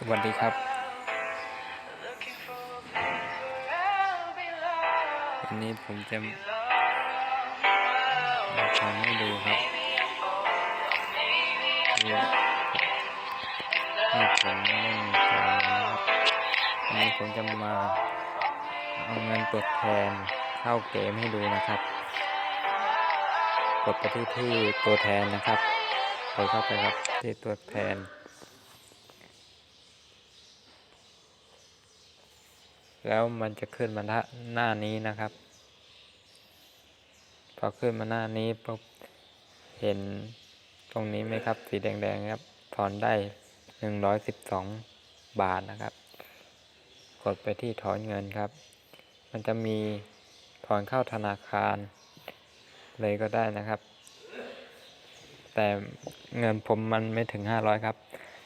สวัสดีครับวันนี้ผมจะมาทำให้ดูครับดูให้ผมเล่นกมนะครับวันนี้ผมจะมาเอาเงินตัวแทนเข้าเกมให้ดูนะครับ กดไปที่ที่ตัวแทนนะครับกดเข้าไปครับที่ตัวแทน แล้วมันจะขึ้นมาหน้านี้นะครับ พอขึ้นมาหน้านี้ปุ๊บเห็นตรงนี้ไหมครับ สีแดงๆครับถอนได้หนึ่งร้อยสิบสองบาทนะครับ กดไปที่ถอนเงินครับ มันจะมีถอนเข้าธนาคารเลยก็ได้นะครับ แต่เงินผมมันไม่ถึงห้าร้อยครับ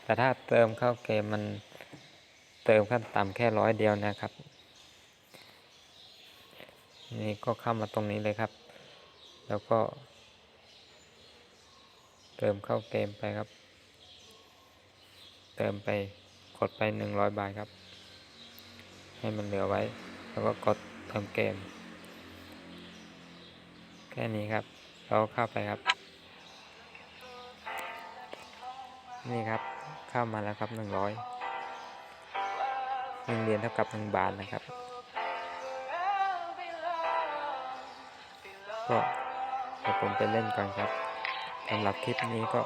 แต่ถ้าเติมเข้าเกมมันเติมขั้นต่ำแค่ร้อยเดียวนะครับ นี่ก็เข้ามาตรงนี้เลยครับ แล้วก็ เติมเข้าเกมไปครับ เติมไปกดไปหนึ่งร้อยบาทครับ ให้มันเหลือไว้ แล้วก็กดเติมเกม แค่นี้ครับ เราเข้าไปครับ นี่ครับเข้ามาแล้วครับหนึ่งร้อยหนึ่งเหรียญเท่ากับหนึ่งบาทนะครับ ก็เดี๋ยวผมไปเล่นกันครับสำหรับคลิปนี้ก็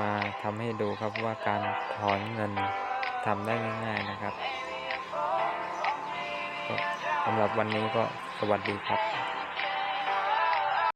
มาทำให้ดูครับว่าการถอนเงินทำได้ง่าย ๆนะครับสำหรับวันนี้ก็สวัสดีครับ